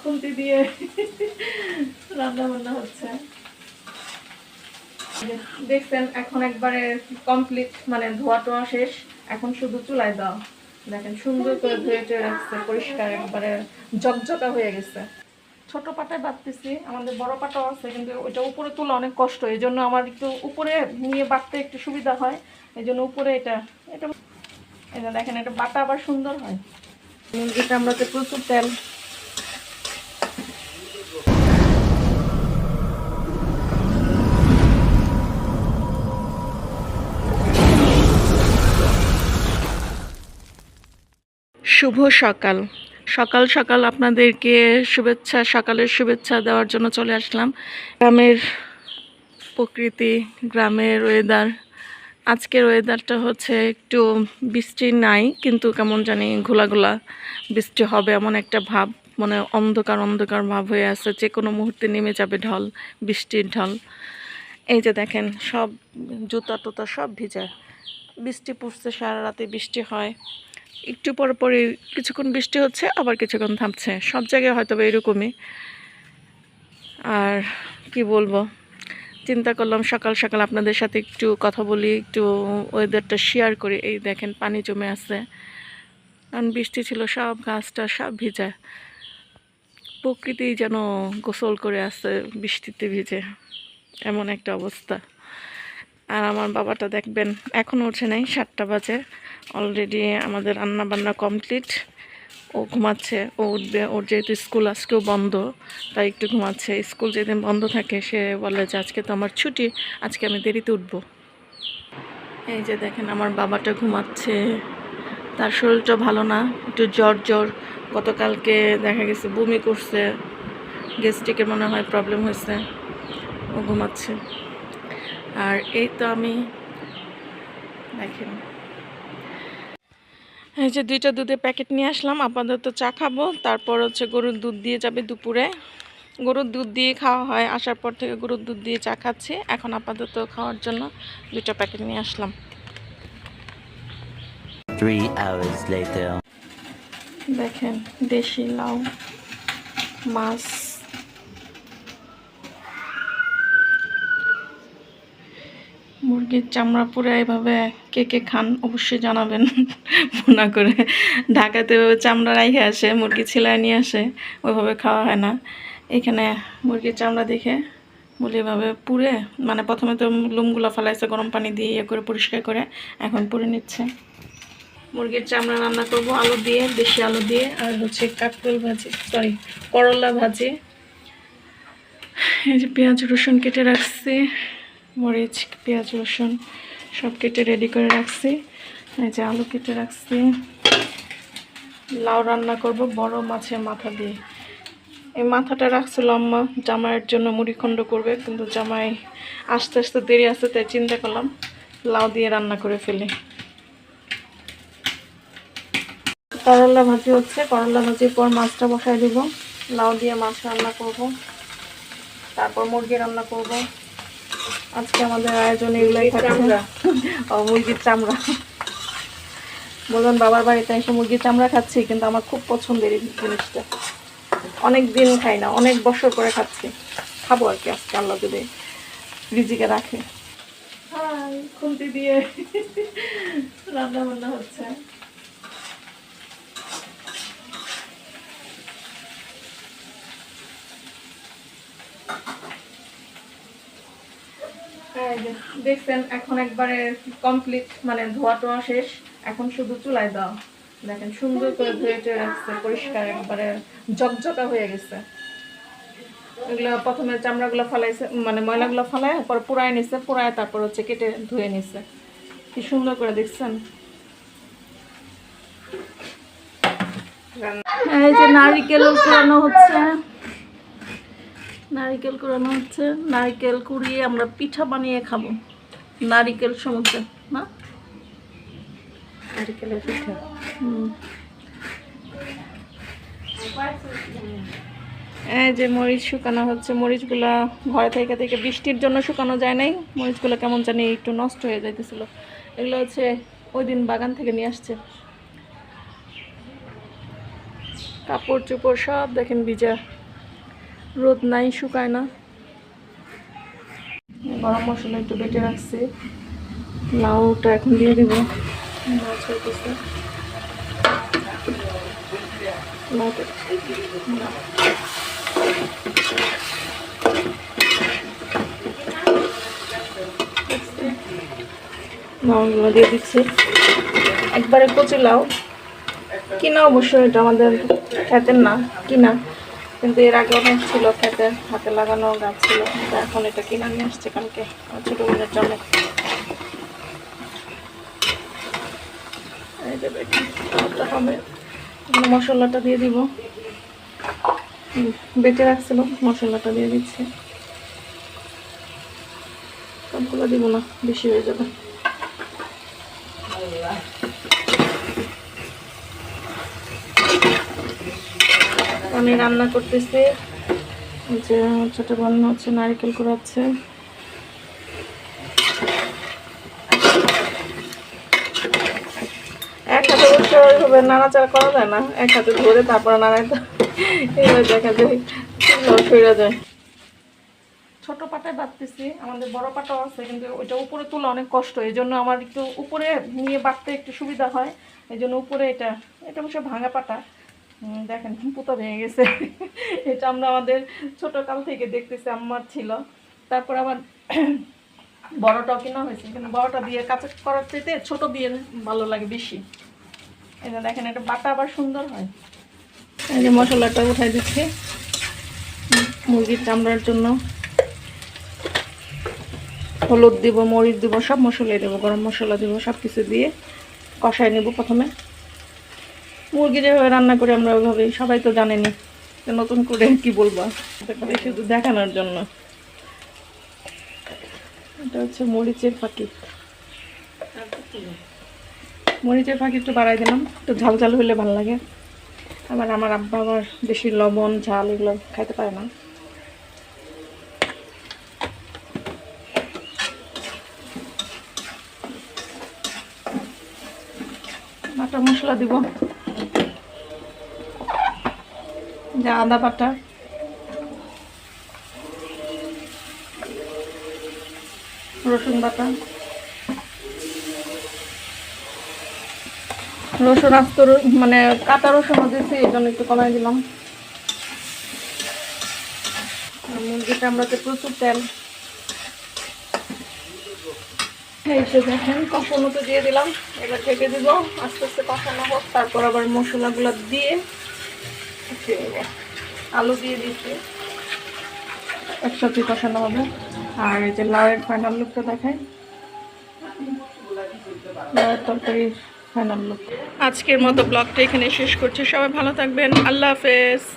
খুন্তি দিয়ে রান্না বান্না হচ্ছে। দেখছেন, এখন একবারে কমপ্লিট মানে ধোয়া টোয়া শেষ। এখন শুধু চুলায় দাও। দেখেন, সুন্দর করে ধুয়ে টুয়ে রাখছে, পরিষ্কার একবারে জকজকা হয়ে গেছে। ছোট পাটায় বাঁধতেছি, আমাদের বড় পাটাও আছে, কিন্তু ওইটা উপরে তোলা অনেক কষ্ট। এই জন্য আমার একটু উপরে নিয়ে বাঁধতে একটু সুবিধা হয়। এই জন্য উপরে এটা এটা এটা দেখেন, এটা বাটা আবার সুন্দর হয়। এটা আমরাতে প্রচুর তেল শুভ সকাল। সকাল সকাল আপনাদেরকে শুভেচ্ছা, সকালের শুভেচ্ছা দেওয়ার জন্য চলে আসলাম। গ্রামের প্রকৃতি, গ্রামের ওয়েদার আজকের ওয়েদারটা হচ্ছে একটু বৃষ্টি নাই, কিন্তু কেমন জানি ঘোলা ঘোলা বৃষ্টি হবে এমন একটা ভাব। মানে অন্ধকার অন্ধকার ভাব হয়ে আছে যে কোনো মুহূর্তে নেমে যাবে ঢল, বৃষ্টির ঢল। এই যে দেখেন, সব জুতা টুতা সব ভিজা। বৃষ্টি পড়ছে, সারা রাতে বৃষ্টি হয়। একটু পর পরে কিছুক্ষণ বৃষ্টি হচ্ছে, আবার কিছুক্ষণ থামছে। সব জায়গায় হয়তো এরকমই। আর কি বলব? চিন্তা করলাম সকাল সকাল আপনাদের সাথে একটু কথা বলি, একটু ওয়েদারটা শেয়ার করি। এই দেখেন, পানি জমে আছে। কারণ বৃষ্টি ছিল, সব গাছটা সব ভিজা। প্রকৃতি যেন গোসল করে আছে বৃষ্টিতে ভিজে। এমন একটা অবস্থা। আর আমার বাবাটা দেখবেন এখনও ওঠে নাই, সাতটা বাজে। অলরেডি আমাদের রান্না বান্না কমপ্লিট ও ঘুমাচ্ছে, ও উঠবে, ওর যেহেতু স্কুল আজকেও বন্ধ, তাই একটু ঘুমাচ্ছে। স্কুল যেদিন বন্ধ থাকে, সে বলে যে আজকে তো আমার ছুটি, আজকে আমি দেরিতে উঠবো। এই যে দেখেন আমার বাবাটা ঘুমাচ্ছে। তার শরীরটা ভালো না, একটু জ্বর জ্বর। গতকালকে দেখা গেছে বমি করছে গ্যাস্ট্রিকের মনে হয় প্রবলেম হয়েছে। ও ঘুমাচ্ছে। আর এই তো আমি, দেখেন। এই যে দুইটা দুধের প্যাকেট নিয়ে আসলাম আপাতত চা খাব। তারপর হচ্ছে গরুর দুধ দিয়ে যাবে দুপুরে। গরুর দুধ দিয়ে খাওয়া হয় আসার পর থেকে গরুর দুধ দিয়ে চা খাচ্ছি। এখন আপাতত খাওয়ার জন্য দুইটা প্যাকেট নিয়ে আসলাম. দেখেন দেশি লাউ মাছ। মুরগির চামড়া পুরো এভাবে কে কে খান অবশ্যই জানাবেন। ভুনা করে ঢাকাতে চামড়া রাইখে আসে, মুরগি ছিলায় নিয়ে আসে, ওইভাবে খাওয়া হয় না। এখানে মুরগির চামড়া দেখে বলি এভাবে পুড়ে মানে প্রথমে তো লুমগুলো ফেলাইছে, গরম পানি দিয়ে ইয়ে করে, পরিষ্কার করে, এখন পুড়ে নিচ্ছে। মুরগির চামড়া রান্না করব, আলু দিয়ে, দেশি আলু দিয়ে, আর হচ্ছে কাকরোল ভাজি সরি করলা ভাজি। এই যে পেঁয়াজ রসুন কেটে রাখছি। মরিচ, পেঁয়াজ, রসুন সব কেটে রেডি করে রাখছি। এই যে আলু কেটে রাখছি। লাউ রান্না করব বড় মাছের মাথা দিয়ে। এই মাথাটা রাখছিল আম্মা জামাইয়ের জন্য মুড়িখণ্ড করবে, কিন্তু জামাই আস্তে আস্তে দেরি আছে, তাই চিন্তা করলাম লাউ দিয়ে রান্না করে ফেলি। করলা ভাজি হচ্ছে, করলা ভাজির পর মাছটা বসাই দিব। লাউ দিয়ে মাছ রান্না করব। তারপর মুরগি রান্না করব। আজকে আমাদের আয়োজন এগুলোই থাকছে ও, মুরগির চামড়া। বলবেন বাবার বাড়িতে এসে মুরগির চামড়া খাচ্ছি, কিন্তু আমার খুব পছন্দের এই জিনিসটা। অনেক দিন খাই না, অনেক বছর করে খাচ্ছি। খাব আর কি আজকে, আল্লাহ যদি রিজিকে রাখে। খুন্তি দিয়ে রান্না বান্না হচ্ছে। দেখছেন, এখন একবারে কমপ্লিট মানে ধোয়া টোয়া শেষ। এখন শুধু চুলায় দাও। দেখেন, সুন্দর করে ধুয়ে টুয়ে রাখছে, পরিষ্কার একবারে জকজকা হয়ে গেছে। এগুলো প্রথমে চামড়াগুলো ফালাইছে মানে ময়লাগুলো ফালায় পর পুরাই নিছে পুরায় তারপর হচ্ছে কেটে ধুয়ে নিছে। কি সুন্দর করে দেখছেন? এই যে নারিকেল কুড়ানো হচ্ছে। নারিকেল কুড়ানো হচ্ছে। নারিকেল কুড়িয়ে আমরা পিঠা বানিয়ে খাব। নারিকেল সমুদ্রে না? নারিকেলের পিঠা। এই যে মরিচ শুকানো হচ্ছে মরিচগুলা ঘরে থেকে থেকে বৃষ্টির জন্য শুকানো যায় নাই। মরিচগুলো কেমন জানি একটু নষ্ট হয়ে যাইতেছিল। এগুলো হচ্ছে ওই দিন বাগান থেকে নিয়ে আসছে। কাপড় চোপড় সব দেখেন ভিজা। রোদ নাই, শুকায় না। গরম মশলা একটু বেটে রাখছি। লাউটা এখন দিয়ে দিব। লাউগুলো দিয়ে দিচ্ছি। একবারে কচি লাউ। কিনা অবশ্য এটা আমাদের খেতের না, কিনা। কিন্তু এর আগে অনেক ছিল খেতে হাতে লাগানো গাছ ছিল। এখন এটা কিনা নিয়ে আসছে কালকে ছোটো বোনের জন্য মশলাটা দিয়ে দিব। বেটে রাখছিল মশলাটা দিয়ে দিচ্ছি। সবগুলো দিব না, বেশি হয়ে যাবে। আমি রান্না করতেছি। যে ছোট বোন হচ্ছে নারিকেল কুড়াচ্ছে। এক হাতে ওইভাবে নাড়াচাড়া করা যায় না। এক হাতে ধরে দেখা যায়। যায় আমাদের বড় পাটাও আছে, কিন্তু ওইটা উপরে তোলা অনেক কষ্ট, এই জন্য আমার একটু উপরে নিয়ে বাটতে একটু সুবিধা হয়। এই জন্য উপরে এটা এটা অবশ্য ভাঙা পাটা। দেখেন, পুতো ভেঙে গেছে। এটা আমরা আমাদের ছোট কাল থেকে দেখতেছি, আম্মার ছিল। তারপর আবার বড়টাও কিনা হয়েছে, কিন্তু বড়টা দিয়ে কাঁচা করার চাইতে ছোট দিয়ে ভালো লাগে বেশি। এটা দেখেন, এটা বাটা আবার সুন্দর হয়। এই যে মশলাটা উঠাই দিচ্ছি মুরগির চামড়ার জন্য। হলুদ দিব, মরিচ দিব, সব মশলাই দেবো, গরম মশলা দিব সব কিছু দিয়ে কষাই নেব প্রথমে। মুরগি যেভাবে রান্না করি আমরা ওইভাবেই। সবাই তো জানেনি নতুন করে কি বলব? শুধু দেখানোর জন্য। এটা হচ্ছে মরিচের ফাঁকি। মরিচের ফাঁকি একটু বাড়াই দিলাম। একটু ঝাল ঝাল হলে ভালো লাগে। আবার আমার আব্বা আবার বেশি লবণ, ঝাল এগুলো খাইতে পারে না। বাটা মশলা দিব। আদা বাটা। রসুন বাটা। রসুন আস্ত মানে কাটা রসুনও দিয়েছি, এই জন্য একটু কমাই দিলাম। মুরগিটা আমরাতে প্রচুর তেল। এই যে দেখেন কষানো তো দিয়ে দিলাম। এবার ঢেকে দিব, আস্তে আস্তে কষানো হোক, তারপর আবার মশলাগুলো দিয়ে আলু দিয়ে দিতে একসাথে কষানো হবে আর এই যে লাউয়ের ফাইনাল লুকটা দেখায় লাউয়ের তরকারির ফাইনাল লুক আজকের মতো ব্লগটা এখানে শেষ করছি। সবাই ভালো থাকবেন। আল্লাহ হাফেজ।